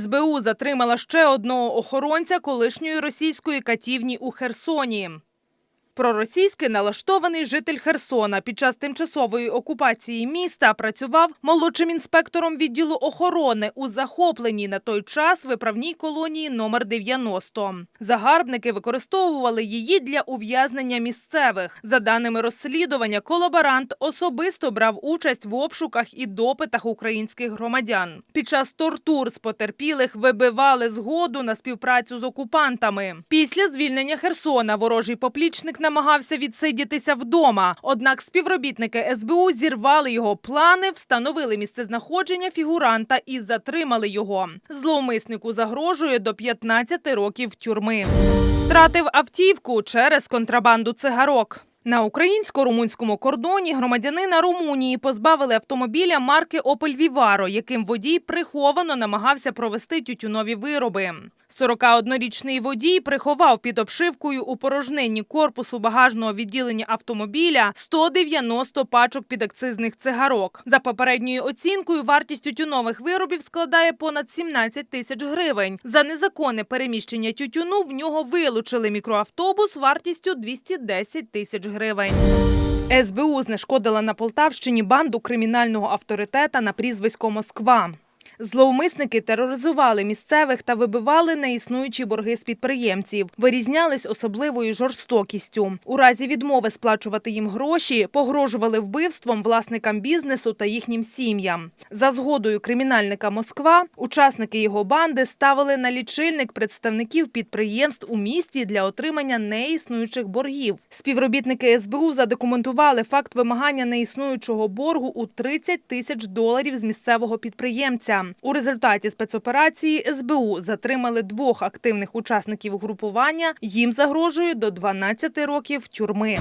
СБУ затримала ще одного охоронця колишньої російської катівні у Херсоні. Проросійський налаштований житель Херсона під час тимчасової окупації міста працював молодшим інспектором відділу охорони у захопленій на той час виправній колонії номер 90. Загарбники використовували її для ув'язнення місцевих. За даними розслідування, колаборант особисто брав участь в обшуках і допитах українських громадян. Під час тортур з потерпілих вибивали згоду на співпрацю з окупантами. Після звільнення Херсона ворожий поплічник намагався відсидітися вдома. Однак співробітники СБУ зірвали його плани, встановили місцезнаходження фігуранта і затримали його. Зловмиснику загрожує до 15 років тюрми. Втратив автівку через контрабанду цигарок. На українсько-румунському кордоні громадянина Румунії позбавили автомобіля марки Opel Vivaro, яким водій приховано намагався провести тютюнові вироби. 41-річний водій приховав під обшивкою у порожненні корпусу багажного відділення автомобіля 190 пачок підакцизних цигарок. За попередньою оцінкою, вартість тютюнових виробів складає понад 17 тисяч гривень. За незаконне переміщення тютюну в нього вилучили мікроавтобус вартістю 210 тисяч гривень. СБУ знешкодила на Полтавщині банду кримінального авторитета на прізвисько Москва. Зловмисники тероризували місцевих та вибивали неіснуючі борги з підприємців. Вирізнялись особливою жорстокістю. У разі відмови сплачувати їм гроші погрожували вбивством власникам бізнесу та їхнім сім'ям. За згодою кримінальника Москва, учасники його банди ставили на лічильник представників підприємств у місті для отримання неіснуючих боргів. Співробітники СБУ задокументували факт вимагання неіснуючого боргу у 30 тисяч доларів з місцевого підприємця. У результаті спецоперації СБУ затримали двох активних учасників групування. Їм загрожує до 12 років тюрми.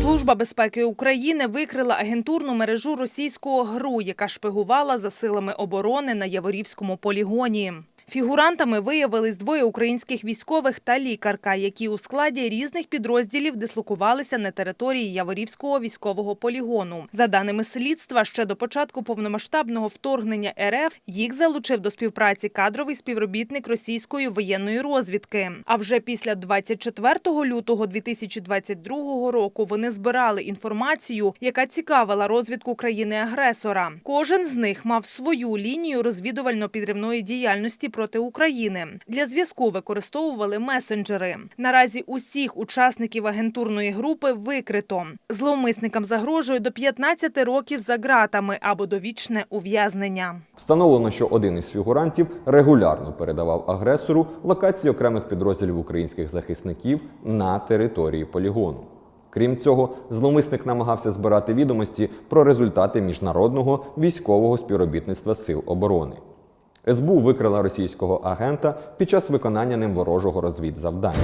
Служба безпеки України викрила агентурну мережу російського ГРУ, яка шпигувала за силами оборони на Яворівському полігоні. Фігурантами виявились двоє українських військових та лікарка, які у складі різних підрозділів дислокувалися на території Яворівського військового полігону. За даними слідства, ще до початку повномасштабного вторгнення РФ їх залучив до співпраці кадровий співробітник російської воєнної розвідки. А вже після 24 лютого 2022 року вони збирали інформацію, яка цікавила розвідку країни-агресора. Кожен з них мав свою лінію розвідувально-підривної діяльності проти України. Для зв'язку використовували месенджери. Наразі усіх учасників агентурної групи викрито. Зловмисникам загрожує до 15 років за ґратами або довічне ув'язнення. Встановлено, що один із фігурантів регулярно передавав агресору локації окремих підрозділів українських захисників на території полігону. Крім цього, зловмисник намагався збирати відомості про результати міжнародного військового співробітництва сил оборони. СБУ викрила російського агента під час виконання ним ворожого розвідзавдання.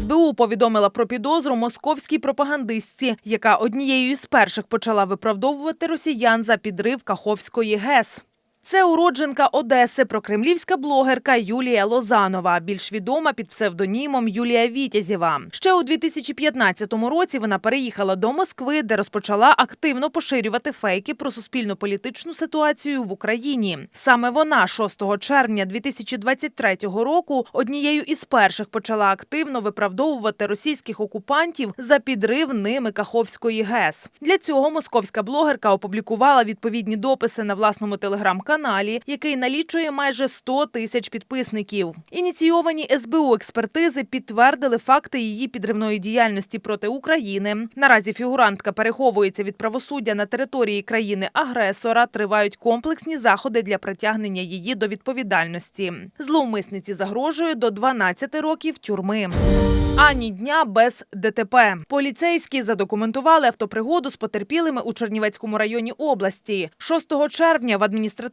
СБУ повідомила про підозру московській пропагандистці, яка однією із перших почала виправдовувати росіян за підрив Каховської ГЕС. Це уродженка Одеси, прокремлівська блогерка Юлія Лозанова, більш відома під псевдонімом Юлія Вітязєва. Ще у 2015 році вона переїхала до Москви, де розпочала активно поширювати фейки про суспільно-політичну ситуацію в Україні. Саме вона 6 червня 2023 року однією із перших почала активно виправдовувати російських окупантів за підрив ними Каховської ГЕС. Для цього московська блогерка опублікувала відповідні дописи на власному телеграм-каналі, який налічує майже 100 тисяч підписників. Ініційовані СБУ експертизи підтвердили факти її підривної діяльності проти України. Наразі фігурантка переховується від правосуддя на території країни-агресора. Тривають комплексні заходи для притягнення її до відповідальності. Зловмисниці загрожує до 12 років тюрми. Ані дня без ДТП. Поліцейські задокументували автопригоду з потерпілими у Чернівецькому районі області. 6 червня в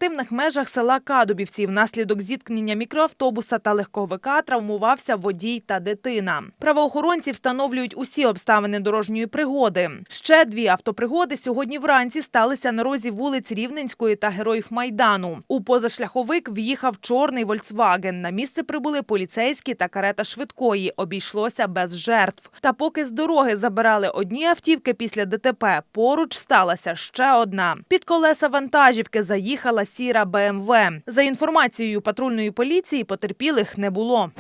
адміністративних межах села Кадубівці внаслідок зіткнення мікроавтобуса та легковика травмувався водій та дитина. Правоохоронці встановлюють усі обставини дорожньої пригоди. Ще дві автопригоди сьогодні вранці сталися на розі вулиць Рівненської та Героїв Майдану. У позашляховик в'їхав чорний Вольксваген. На місце прибули поліцейські та карета швидкої. Обійшлося без жертв. Та поки з дороги забирали одні автівки після ДТП, поруч сталася ще одна. Під колеса вантажівки заїхала сіра БМВ. За інформацією патрульної поліції, потерпілих не було.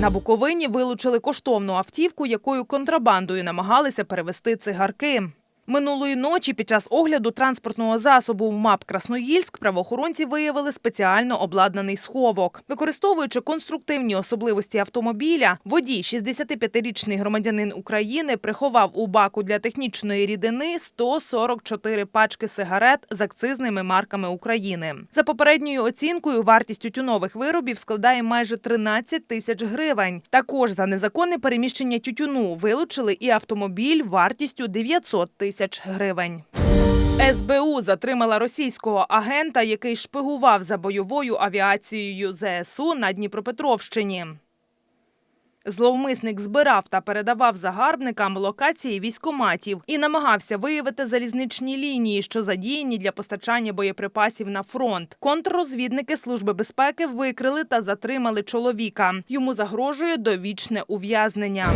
На Буковині вилучили коштовну автівку, якою контрабандою намагалися перевезти цигарки. Минулої ночі під час огляду транспортного засобу в МАП Красноїльськ правоохоронці виявили спеціально обладнаний сховок. Використовуючи конструктивні особливості автомобіля, водій, 65-річний громадянин України, приховав у баку для технічної рідини 144 пачки сигарет з акцизними марками України. За попередньою оцінкою, вартість тютюнових виробів складає майже 13 тисяч гривень. Також за незаконне переміщення тютюну вилучили і автомобіль вартістю 900 тисяч гривень. СБУ затримала російського агента, який шпигував за бойовою авіацією ЗСУ на Дніпропетровщині. Зловмисник збирав та передавав загарбникам локації військоматів і намагався виявити залізничні лінії, що задіяні для постачання боєприпасів на фронт. Контррозвідники Служби безпеки викрили та затримали чоловіка. Йому загрожує довічне ув'язнення.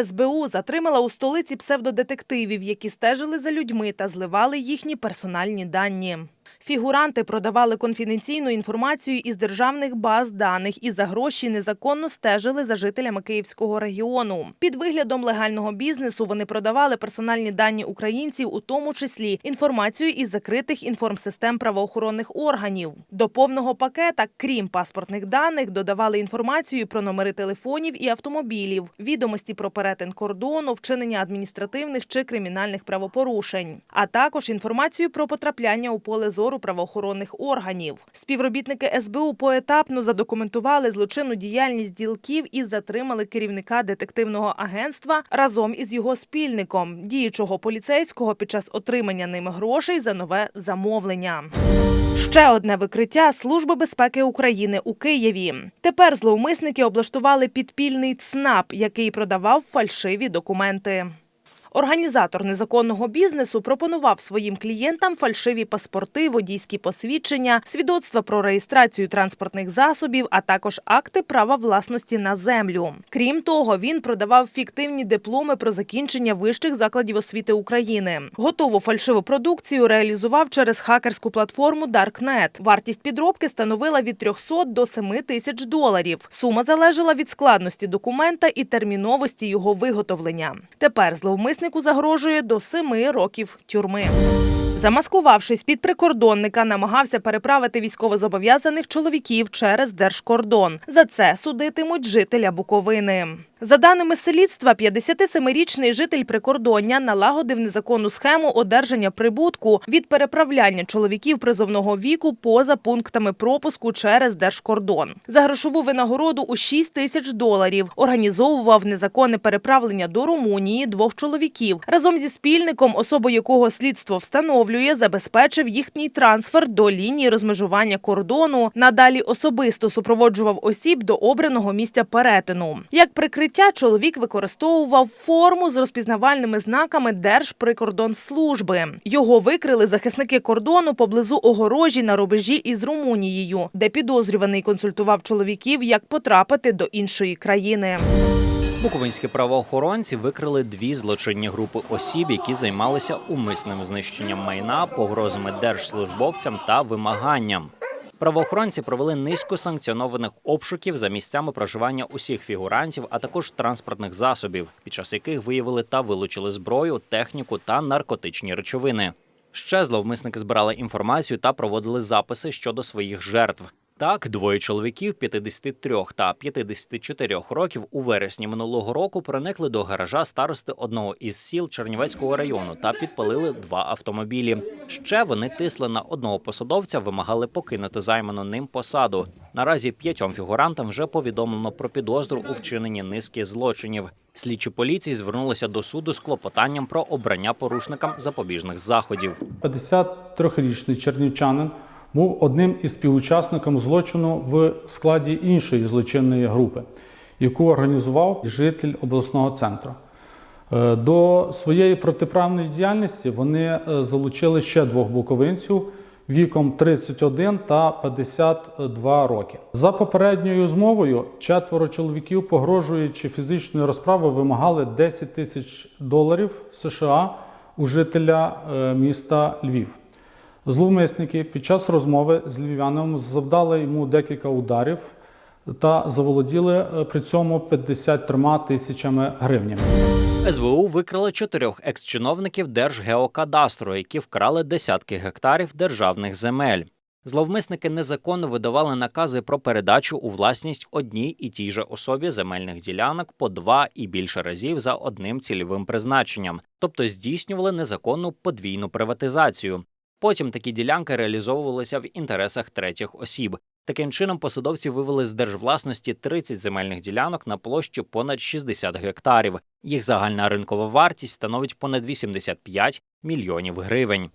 СБУ затримала у столиці псевдодетективів, які стежили за людьми та зливали їхні персональні дані. Фігуранти продавали конфіденційну інформацію із державних баз даних і за гроші незаконно стежили за жителями Київського регіону. Під виглядом легального бізнесу вони продавали персональні дані українців, у тому числі інформацію із закритих інформсистем правоохоронних органів. До повного пакета, крім паспортних даних, додавали інформацію про номери телефонів і автомобілів, відомості про перетин кордону, вчинення адміністративних чи кримінальних правопорушень, а також інформацію про потрапляння у поле зору правоохоронних органів. Співробітники СБУ поетапно задокументували злочинну діяльність ділків і затримали керівника детективного агентства разом із його спільником, діючого поліцейського під час отримання ними грошей за нове замовлення. Ще одне викриття Служби безпеки України у Києві. Тепер зловмисники облаштували підпільний ЦНАП, який продавав фальшиві документи. Організатор незаконного бізнесу пропонував своїм клієнтам фальшиві паспорти, водійські посвідчення, свідоцтва про реєстрацію транспортних засобів, а також акти права власності на землю. Крім того, він продавав фіктивні дипломи про закінчення вищих закладів освіти України. Готову фальшиву продукцію реалізував через хакерську платформу Darknet. Вартість підробки становила від 300 до 7 тисяч доларів. Сума залежала від складності документа і терміновості його виготовлення. Тепер зловмиснику загрожує до семи років тюрми. Замаскувавшись під прикордонника, намагався переправити військовозобов'язаних чоловіків через держкордон. За це судитимуть жителя Буковини. За даними слідства, 57-річний житель прикордоння налагодив незаконну схему одержання прибутку від переправляння чоловіків призовного віку поза пунктами пропуску через держкордон. За грошову винагороду у 6 тисяч доларів організовував незаконне переправлення до Румунії двох чоловіків. Разом зі спільником, особу якого слідство встановлює, забезпечив їхній трансфер до лінії розмежування кордону. Надалі особисто супроводжував осіб до обраного місця перетину. Як прикриття чоловік використовував форму з розпізнавальними знаками Держприкордонслужби. Його викрили захисники кордону поблизу огорожі на рубежі із Румунією, де підозрюваний консультував чоловіків, як потрапити до іншої країни. Буковинські правоохоронці викрили дві злочинні групи осіб, які займалися умисним знищенням майна, погрозами держслужбовцям та вимаганням. Правоохоронці провели низку санкціонованих обшуків за місцями проживання усіх фігурантів, а також транспортних засобів, під час яких виявили та вилучили зброю, техніку та наркотичні речовини. Ще зловмисники збирали інформацію та проводили записи щодо своїх жертв. Так, двоє чоловіків 53 та 54 років у вересні минулого року проникли до гаража старости одного із сіл Чернівецького району та підпалили два автомобілі. Ще вони тисли на одного посадовця, вимагали покинути займану ним посаду. Наразі п'ятьом фігурантам вже повідомлено про підозру у вчиненні низки злочинів. Слідчі поліції звернулися до суду з клопотанням про обрання порушникам запобіжних заходів. 53-річний чернівчанин був одним із співучасників злочину в складі іншої злочинної групи, яку організував житель обласного центру. Е, До своєї протиправної діяльності вони е, залучили ще двох буковинців віком 31 та 52 роки. За попередньою змовою четверо чоловіків, погрожуючи фізичною розправою, вимагали 10 тисяч доларів США у жителя е, міста Львів. Зловмисники під час розмови з львів'янином завдали йому декілька ударів та заволоділи е, при цьому 53 тисячами гривнями. СБУ викрали чотирьох екс-чиновників Держгеокадастру, які вкрали десятки гектарів державних земель. Зловмисники незаконно видавали накази про передачу у власність одній і тій же особі земельних ділянок по два і більше разів за одним цільовим призначенням, тобто здійснювали незаконну подвійну приватизацію. Потім такі ділянки реалізовувалися в інтересах третіх осіб. Таким чином, посадовці вивели з держвласності 30 земельних ділянок на площу понад 60 гектарів. Їх загальна ринкова вартість становить понад 85 мільйонів гривень.